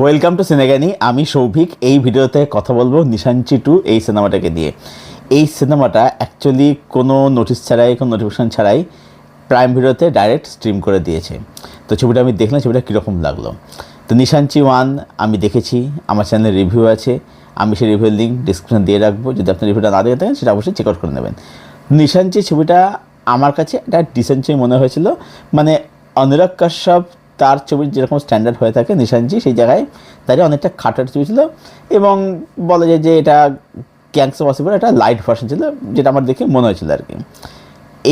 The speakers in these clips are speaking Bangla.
ওয়েলকাম টু সিনেগানি আমি সৌভিক। এই ভিডিওতে কথা বলব নিশাঞ্চি টু এই সিনেমাটাকে দিয়ে এই সিনেমাটা অ্যাকচুয়ালি কোনো নোটিশ ছাড়াই, কোনো নোটিফিকেশন ছাড়াই প্রাইম ভিডিওতে ডাইরেক্ট স্ট্রিম করে দিয়েছে। তো ছবিটা আমি দেখলাম, ছবিটা কীরকম লাগল। তো নিশাঞ্চি ওয়ান আমি দেখেছি। আমার চ্যানেলে রিভিউ আছে। আমি সেই রিভিউর লিঙ্ক ডিসক্রিপশন দিয়ে রাখব। যদি আপনি রিভিউটা না দেখে থাকেন, সেটা অবশ্যই চেক আউট করে নেবেন। নিশাঞ্চি ছবিটা আমার কাছে একটা ডিসেন্ট মনে হয়েছিল। মানে অনুরাগ কাশ্যপ তার ছবির যেরকম স্ট্যান্ডার্ড হয়ে থাকে নিশানজি, সেই জায়গায় দাঁড়িয়ে অনেকটা খাটার ছবি ছিল এবং বলা যায় যে এটা ক্যাংস পসিবল একটা লাইট ভার্সন ছিল, যেটা আমার দেখে মনে হয়েছিল আর কি।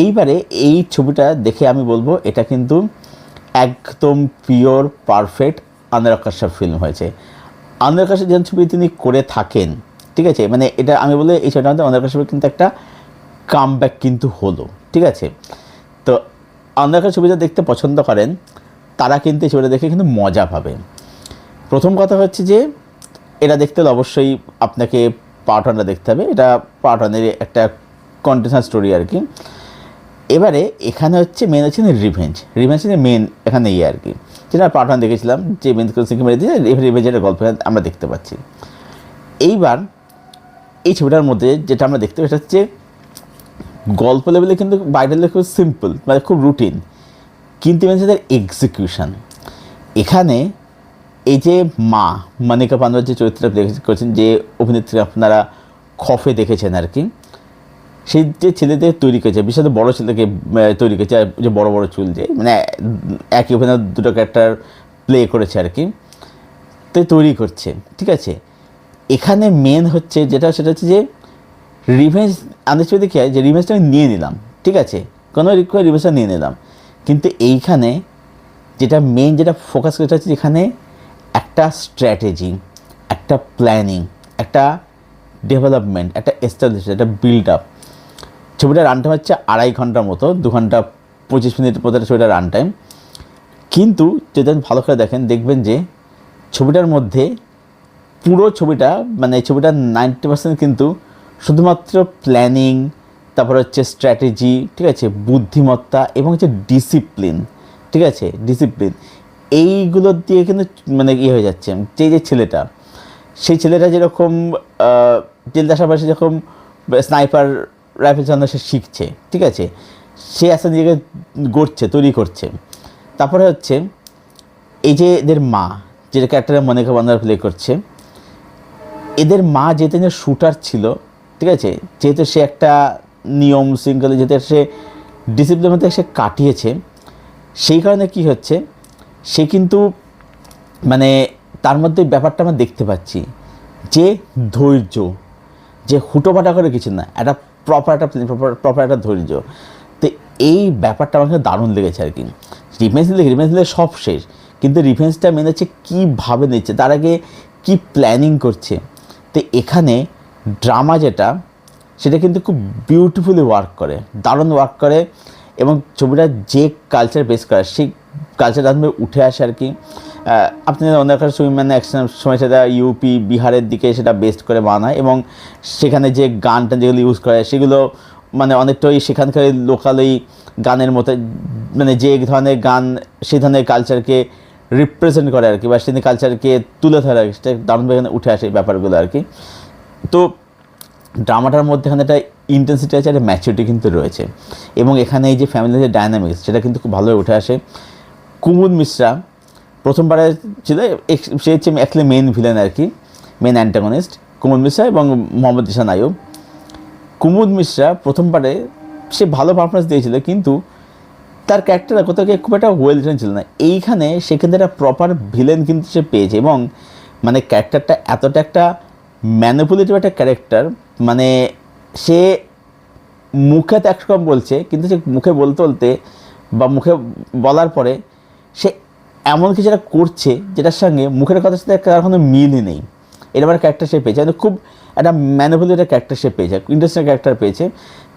এইবারে এই ছবিটা দেখে আমি বলব, এটা কিন্তু একদম pure perfect Anurag Kashyap film হয়েছে। অনুরাগ কাশ্যপ যেমন ছবি তিনি করে থাকেন, ঠিক আছে? মানে এটা আমি বলে এই মধ্যে অনুরাগ কাশ্যপের কিন্তু একটা কামব্যাক কিন্তু হলো, ঠিক আছে? তো কাশ্যপ ছবিটা দেখতে পছন্দ করেন তারা কিন্তু ছবিটা দেখে কিন্তু মজা পাবে। প্রথম কথা হচ্ছে যে, এটা দেখতে হলে অবশ্যই আপনাকে পার্ট ওয়ানটা দেখতে হবে। এটা পার্ট ওয়ানের একটা কন্টেন্সার স্টোরি আর কি। এবারে এখানে হচ্ছে মেন হচ্ছে রিভেঞ্জ রিভেঞ্জ মেন এখানে ইয়ে আর কি। যেটা পার্ট ওয়ান দেখেছিলাম, যে মেন সিংকে মেরে দিয়ে রিভেঞ্জের গল্প আমরা দেখতে পাচ্ছি। এইবার এই ছবিটার মধ্যে যেটা আমরা দেখতে পাচ্ছি হচ্ছে গল্প লেভেলে কিন্তু বাইরের খুব সিম্পল মানে খুব রুটিন কিন্তু মানে তাদের এক্সিকিউশন এখানে এই যে মা, মানিকা পান্ডার যে চরিত্রটা করেছেন, যে অভিনেত্রী আপনারা খফে দেখেছেন আর কি সেই যে ছেলেদের তৈরি করেছে, বিশেষত বড় ছেলেকে তৈরি করেছে যে বড় বড় চুল যে মানে একই অভিনয় দুটো ক্যারেক্টার প্লে করেছে আর কি, তো তৈরি করছে, ঠিক আছে? এখানে মেন হচ্ছে যেটা, সেটা হচ্ছে যে রিভেঞ্জ কী হয় যে রিভেঞ্জটা আমি নিয়ে নিলাম, ঠিক আছে? কোনো রিকোয়ার রিভেঞ্জটা নিয়ে নিলাম। কিন্তু এইখানে যেটা মেন যেটা ফোকাস করতে হচ্ছে এখানে একটা স্ট্র্যাটেজি একটা প্ল্যানিং একটা ডেভেলপমেন্ট একটা এস্টাবলিশ একটা বিল্ড আপ ছবিটার রান টাইম হচ্ছে আড়াই ঘণ্টার মতো, দু ঘণ্টা পঁচিশ মিনিট মতো ছবিটার রান টাইম কিন্তু যদি আপনি ভালো করে দেখেন, দেখবেন যে ছবিটার মধ্যে পুরো ছবিটা মানে ছবিটার নাইনটি পার্সেন্ট কিন্তু শুধুমাত্র প্ল্যানিং তারপর হচ্ছে স্ট্র্যাটেজি ঠিক আছে, বুদ্ধিমত্তা এবং হচ্ছে ডিসিপ্লিন ঠিক আছে ডিসিপ্লিন এইগুলো দিয়ে কিন্তু মানে ইয়ে হয়ে যাচ্ছে। যে যে ছেলেটা, সেই ছেলেটা যেরকম জেলদার পাশে যেরকম স্নাইপার রাইফেল চালানো সে শিখছে, ঠিক আছে, সে আস্তে নিজেকে গড়ছে, তৈরি করছে। তারপরে হচ্ছে, এই যে এদের মা যেটা ক্যারেক্টারে মনিকা বান্দার প্লে করছে, এদের মা যেহেতু শুটার ছিল, ঠিক আছে, যেহেতু সে একটা নিয়ম শৃঙ্খলা যেহেতু সে ডিসিপ্লিন মধ্যে সে কাটিয়েছে, সেই কারণে কি হচ্ছে, সে কিন্তু মানে তার মধ্যে ব্যাপারটা আমরা দেখতে পাচ্ছি যে ধৈর্য, যে হুটোপাটা করে কিছু না, একটা প্রপার একটা প্রপার একটা ধৈর্য। তো এই ব্যাপারটা আমাকে দারুণ লেগেছে আর কি। রিফেন্স দিলে রিফেন্স দিলে সব শেষ, কিন্তু রিফেন্সটা মেনেছে কীভাবে নিচ্ছে, তার আগে কী প্ল্যানিং করছে। তো এখানে ড্রামা যেটা সেটা কিন্তু খুব বিউটিফুলি ওয়ার্ক করে, দারুণ ওয়ার্ক করে এবং ছবিটা যে কালচার বেস করে, সেই কালচার দারুণ উঠে আসে আর কি। আপনি অন্য একটা ছবি মানে এক সময় সেটা ইউপি বিহারের দিকে সেটা বেস্ট করে বানায় এবং সেখানে যে গানটা যেগুলো ইউজ করে, সেগুলো মানে অনেকটা ওই সেখানকার লোকাল ওই গানের মতো মানে যে ধরনের গান সেই ধরনের কালচারকে রিপ্রেজেন্ট করে আর কি বা সেই কালচারকে তুলে ধরে আর কি, সেটা দারুণভাবে উঠে আসে এই ব্যাপারগুলো আর কি। তো ড্রামাটার মধ্যে এখানে একটা ইন্টেন্সিটি আছে, একটা ম্যাচুরিটি কিন্তু রয়েছে। এবং এখানে এই যে ফ্যামিলির যে ডায়নামিক্স সেটা কিন্তু খুব ভালোভাবে উঠে আসে। কুমুদ মিশ্রা প্রথমবারে ছিল সে হচ্ছে অ্যাকচুয়ালি মেন ভিলেন আর কি মেন অ্যান্টাগনিস্ট কুমুদ মিশ্রা এবং মোহাম্মদ ইসান আয়ুব কুমুদ মিশ্রা প্রথমবারে সে ভালো পারফরমেন্স দিয়েছিল, কিন্তু তার ক্যারেক্টারটা কোথাও খুব একটা ওয়েল রিটেন ছিল না। এইখানে সেখানে একটা প্রপার ভিলেন কিন্তু সে পেয়েছে এবং মানে ক্যারেক্টারটা এতটা একটা ম্যানিপুলেটিভ একটা ক্যারেক্টার মানে সে মুখে তো একরকম বলছে, কিন্তু সে মুখে বলতে বলতে বা মুখে বলার পরে সে এমন কিছু একটা করছে যেটার সঙ্গে মুখের কথার সাথে তার কোনো মিলই নেই। এরকম একটা ক্যারেক্টার সে পেয়েছে। মানে খুব একটা ম্যানুপুলেটেড ক্যারেক্টার সে পেয়েছে ইন্টারেস্টিং ক্যারেক্টার পেয়েছে,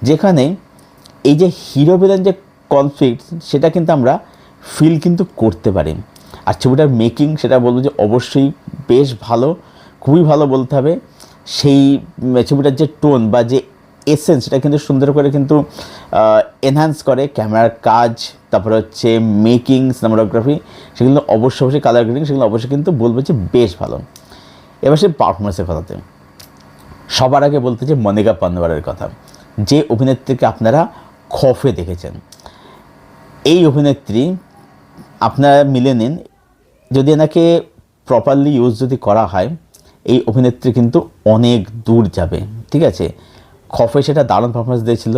যেখানে এই যে হিরো ভিলেন যে কনফ্লিক্ট সেটা কিন্তু আমরা ফিল কিন্তু করতে পারি। আর ছবিটার মেকিং সেটা বলব যে অবশ্যই বেশ ভালো, খুবই ভালো বলতে হবে। সেই ছবিটার যে টোন বা যে এসেন্স সেটা কিন্তু সুন্দর করে কিন্তু এনহ্যান্স করে। ক্যামেরার কাজ, তারপরে হচ্ছে মেকিং সিনেমাটোগ্রাফি সেগুলো অবশ্যই অবশ্যই কালার গ্রেডিং সেগুলো অবশ্যই কিন্তু বলব যে বেশ ভালো। এবার সে পারফরমেন্সের কথাতে। সবার আগে বলতে যে মনিকা পান্ডওয়ারের কথা। যে অভিনেত্রীকে আপনারা খফে দেখেছেন, এই অভিনেত্রী আপনারা মিলে নিন। যদি এনাকে প্রপারলি ইউজ যদি করা হয় এই অভিনেত্রী কিন্তু অনেক দূর যাবে ঠিক আছে খফে সেটা দারুণ পারফরমেন্স দিয়েছিল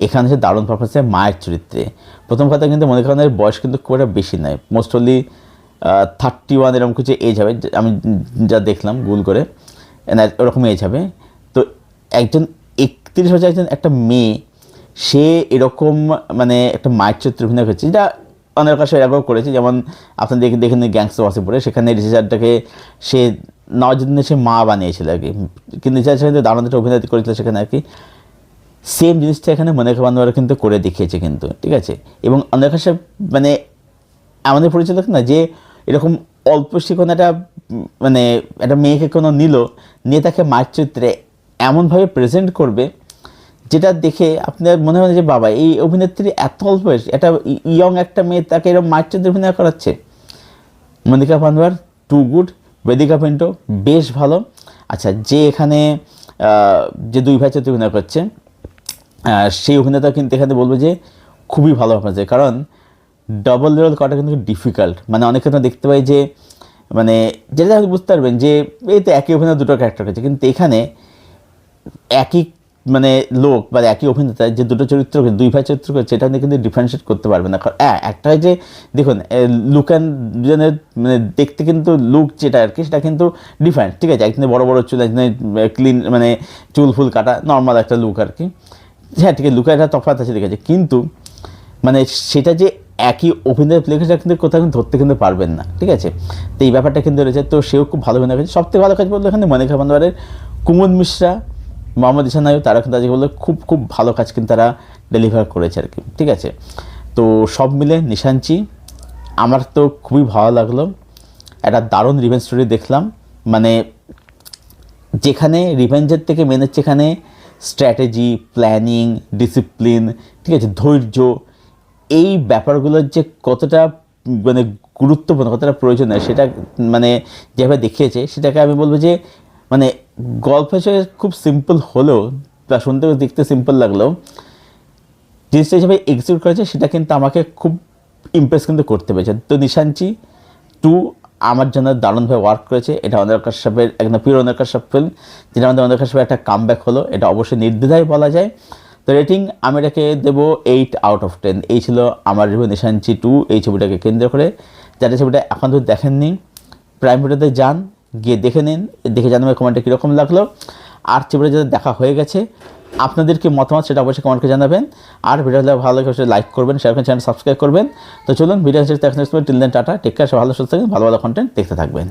এখানে সে দারুণ পারফরমেন্স মায়ের চরিত্রে প্রথম কথা কিন্তু মনে করেন বয়স কিন্তু খুব একটা বেশি নয় মোস্ট অনলি থার্টি ওয়ান এরকম কিছু এজ হবে আমি যা দেখলাম গুগল করে ওরকম এজ হবে তো একজন একত্রিশ বছর একজন একটা মেয়ে সে এরকম মানে একটা মায়ের চরিত্রে অভিনয় করছে যেটা অনেক কাছে এরকম করেছে যেমন আপনার দেখে দেখেন গ্যাংস্টার ওয়াসিপুরে সেখানে রিচার্ডটাকে সে নওয়াজুদ্দিনে সে মা বানিয়েছিল আর কি। কিন্তু সেখানে দারুণ অভিনয় করেছিল সেখানে আর কি সেম জিনিসটা এখানে মনিকা বান্দোয়ারা কিন্তু করে দেখিয়েছে কিন্তু, ঠিক আছে? এবং অনেক কাছে মানে আমাদের পরিচালক না যে এরকম অল্প কোনো একটা মানে একটা মেয়েকে কোনো নিল, নিয়ে তাকে চরিত্রে এমনভাবে প্রেজেন্ট করবে, যেটা দেখে আপনার মনে হয় যে বাবা, এই অভিনেত্রী এত অল্প বয়স, একটা ইয়ং একটা মেয়ে তাকে এরকম চরিত্রে অভিনয় করাচ্ছে? মনিকা পান্ডওয়ার টু গুড বেদিকা পেন্টও বেশ ভালো। আচ্ছা যে এখানে যে দুই ভাই চরিত্রে অভিনয় করছে সেই অভিনেতা কিন্তু এখানে বলব যে খুবই ভালো হয়েছে কারণ ডবল রোল করাটা কিন্তু ডিফিকাল্ট মানে অনেক ক্ষেত্রে দেখতে পাই যে মানে যেটা বুঝতে পারবেন যে, এই তো একই অভিনয় দুটো ক্যারেক্টার করছে কিন্তু এখানে একই মানে লোক বা একই অভিনেতা যে দুটো চরিত্র দুই ভাই চরিত্র করছে এটা আপনি কিন্তু ডিফারেন্সিয়েট করতে পারবে না। কারণ হ্যাঁ একটা যে, দেখুন লুক অ্যান্ড দুজনের মানে দেখতে কিন্তু লুক যেটা আর কি, সেটা কিন্তু ডিফারেন্ট ঠিক আছে? একদিনে বড় বড় চুল, একদিনে ক্লিন মানে চুল, ফুল কাটা নর্মাল একটা লুক আর কি। হ্যাঁ ঠিক আছে লুকের একটা তফাৎ আছে, ঠিক আছে। কিন্তু মানে সেটা যে একই অভিনয় প্লে কিন্তু কোথাও কিন্তু ধরতে কিন্তু পারবেন না, ঠিক আছে? তো এই ব্যাপারটা কিন্তু রয়েছে। তো সেও খুব ভালো অভিনয় করেছে। সবথেকে ভালো কাজ বলতে এখানে মনিকা বন্দ্যোপাধ্যায়ের কুমুদ মিশ্রা মোহাম্মদ ইসান নাইব তারা কিন্তু আজকে খুব খুব ভালো কাজ কিন্তু তারা ডেলিভার করেছে আর কি, ঠিক আছে? তো সব মিলে নিশাঞ্চি আমার তো খুবই ভালো লাগল। একটা দারুণ রিভেন স্টোরি দেখলাম। মানে যেখানে রিভেঞ্জের থেকে মেন এখানে স্ট্র্যাটেজি প্ল্যানিং ডিসিপ্লিন ঠিক আছে, ধৈর্য। এই ব্যাপারগুলোর যে কতটা মানে গুরুত্বপূর্ণ, কতটা প্রয়োজনীয়, সেটা মানে যেভাবে দেখিয়েছে, সেটাকে আমি বলব যে মানে গল্প হিসেবে খুব সিম্পল হলেও, বা শুনতে দেখতে সিম্পল লাগলেও, জিনিসটা হিসেবে এক্সিকিউট করেছে, সেটা কিন্তু আমাকে খুব ইমপ্রেস কিন্তু করতে পেরেছে। তো নিশাঞ্চি টু আমার জন্য দারুণভাবে ওয়ার্ক করেছে। এটা অনেক কাশ্যপের একদম প্রিয় অনেক কাশ্যপ ফিল্ম যেটা আমাদের অনেক কাশ্যপের একটা কামব্যাক হলো। এটা অবশ্যই নির্দ্বিধায় বলা যায়। তো রেটিং আমি এটাকে দেবো এইট আউট অফ টেন এই ছিল আমার রিভিউ নিশাঞ্চি টু। এই ছবিটাকে কেন্দ্র করে। যারা ছবিটা এখন তো দেখেননি প্রাইম ভিডিওতে যান। গিয়ে দেখে নিন, দেখে জানাবেন কমেন্টটা কীরকম লাগল। আর ছবিটা যাতে দেখা হয়ে গেছে আপনাদের কি মতামত সেটা অবশ্যই কমেন্টকে জানাবেন। আর ভিডিওটা ভালো লাগে, অবশ্যই লাইক করবেন শেয়ার করবেন চ্যানেল সাবস্ক্রাইব করবেন। তো চলুন video till then tata take care ভালো, সুস্থ থাকবেন, ভালো ভালো কন্টেন্ট দেখতে থাকবেন।